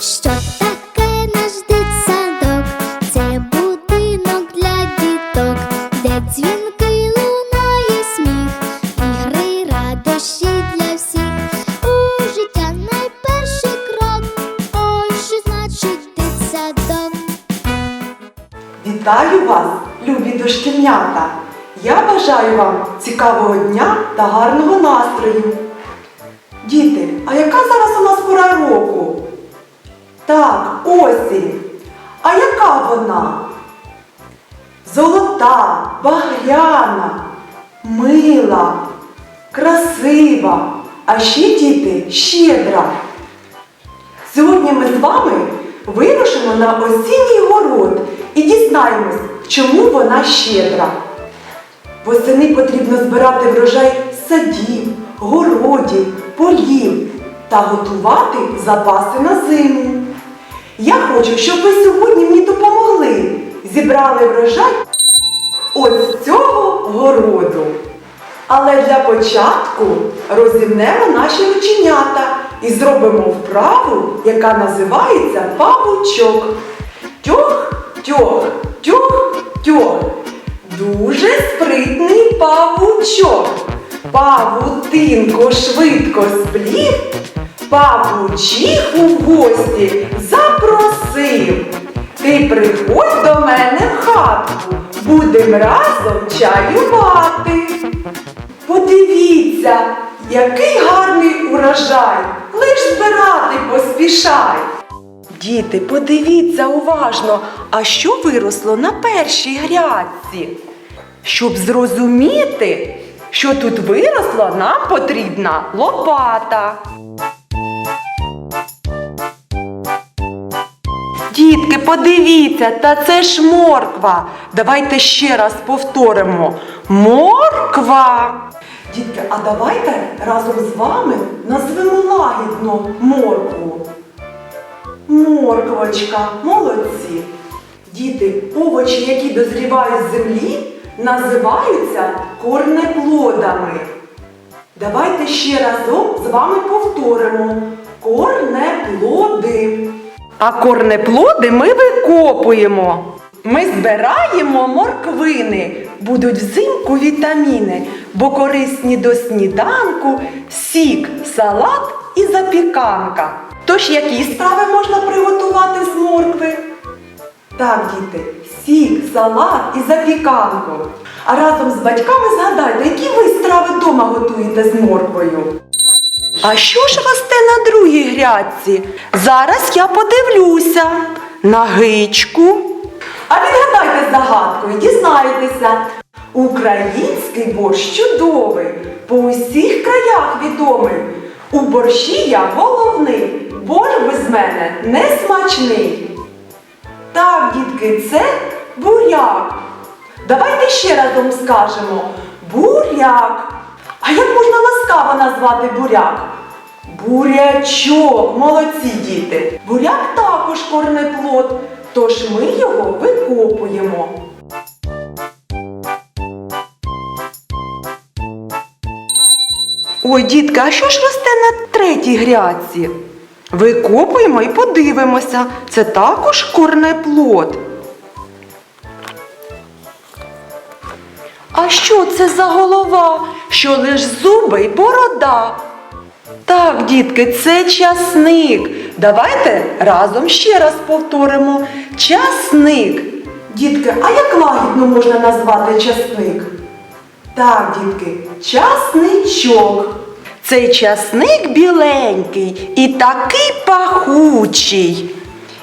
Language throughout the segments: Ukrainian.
Що таке наш дитсадок? Це будинок для діток, де дзвінки лунає сміх, ігри, радощі для всіх. У життя найперший крок. Ой, що значить дитсадок? Вітаю вас, любі дошкільнята! Я бажаю вам цікавого дня та гарного настрою. Діти, а яка зараз у нас пора року? Так, осінь. А яка вона? Золота, багряна, мила, красива, а ще діти щедра. Сьогодні ми з вами вирушимо на осінній город і дізнаємось, чому вона щедра. Восени потрібно збирати врожай садів, городів, полів та готувати запаси на зиму. Я хочу, щоб ви сьогодні мені допомогли. Зібрали врожай ось цього городу. Але для початку розімнемо наші рученята і зробимо вправу, яка називається павучок. Тьох, тьох, тьох, тьох. Дуже спритний павучок. Павутинко швидко сплів, павучиху в гості запросив. Ти приходь до мене в хатку, будем разом чаювати. Подивіться, який гарний урожай, лиш збирати поспішай. Діти, подивіться уважно, а що виросло на першій грядці? Щоб зрозуміти, що тут виросло, нам потрібна лопата. Дітки, подивіться, та це ж морква. Давайте ще раз повторимо. Морква. Дітки, а давайте разом з вами назвемо лагідно моркву. Морквочка, молодці. Діти, овочі, які дозрівають з землі, називаються корнеплодами. Давайте ще разом з вами повторимо корнеплоди. А корнеплоди ми викопуємо. Ми збираємо морквини, будуть взимку вітаміни, бо корисні до сніданку, сік, салат і запіканка. Тож які страви можна приготувати з моркви? Так, діти, сік, салат і запіканку. А разом з батьками згадайте, які ви страви вдома готуєте з морквою. А що ж росте на другій грядці? Зараз я подивлюся на гичку. А відгадайте загадку і дізнаєтеся. Український борщ чудовий, по усіх краях відомий. У борщі я головний, борщ без мене не смачний. Так, дітки, це буряк. Давайте ще разом скажемо буряк. А як можна ласкаво назвати буряк? Бурячок, молодці діти. Буряк також корнеплод, тож ми його викопуємо. Ой, дітка, а що ж росте на третій грядці? Викопуємо і подивимося. Це також корнеплод. А що це за голова, що лиш зуби й борода? Так, дітки, це часник. Давайте разом ще раз повторимо. Часник. Дітки, а як лагідно можна назвати часник? Так, дітки, часничок. Цей часник біленький і такий пахучий,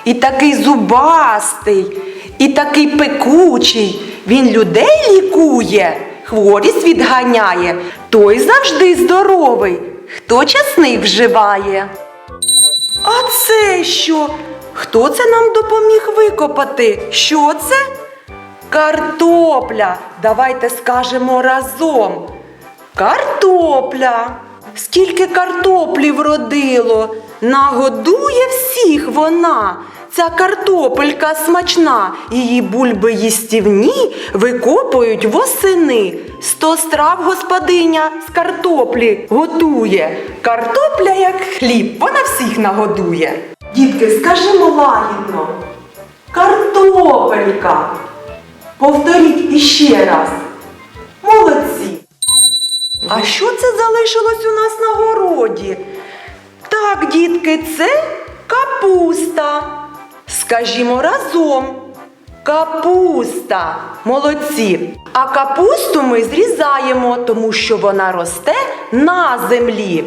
і такий зубастий, і такий пекучий. Він людей лікує, хворість відганяє, той завжди здоровий. Хто часник вживає? А це що? Хто це нам допоміг викопати? Що це? Картопля. Давайте скажемо разом. Картопля. Скільки картоплі вродило, нагодує всіх вона. Ця картопелька смачна, її бульби їстівні викопують восени. Сто страв господиня з картоплі готує. Картопля, як хліб, вона всіх нагодує. Дітки, скажімо лагідно. Картопелька. Повторіть іще раз. Молодці. А що це залишилось у нас на городі? Так, дітки, це капуста. Скажімо разом. Капуста. Молодці. А капусту ми зрізаємо, тому що вона росте на землі.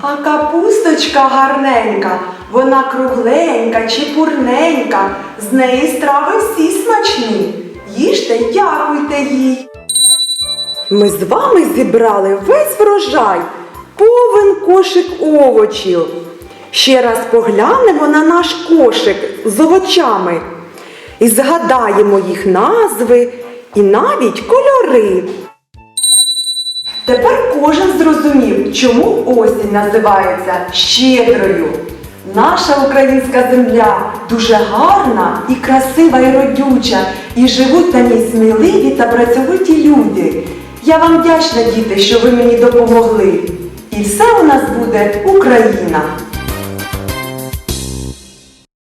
А капусточка гарненька, вона кругленька, чепурненька, з неї страви всі смачні. Їжте дякуйте їй. Ми з вами зібрали весь врожай, повен кошик овочів. Ще раз поглянемо на наш кошик з овочами і згадаємо їх назви і навіть кольори. Тепер кожен зрозумів, чому осінь називається щедрою. Наша українська земля дуже гарна і красива і родюча, і живуть на ній сміливі та працьовиті люди. Я вам вдячна, діти, що ви мені допомогли. І все у нас буде Україна.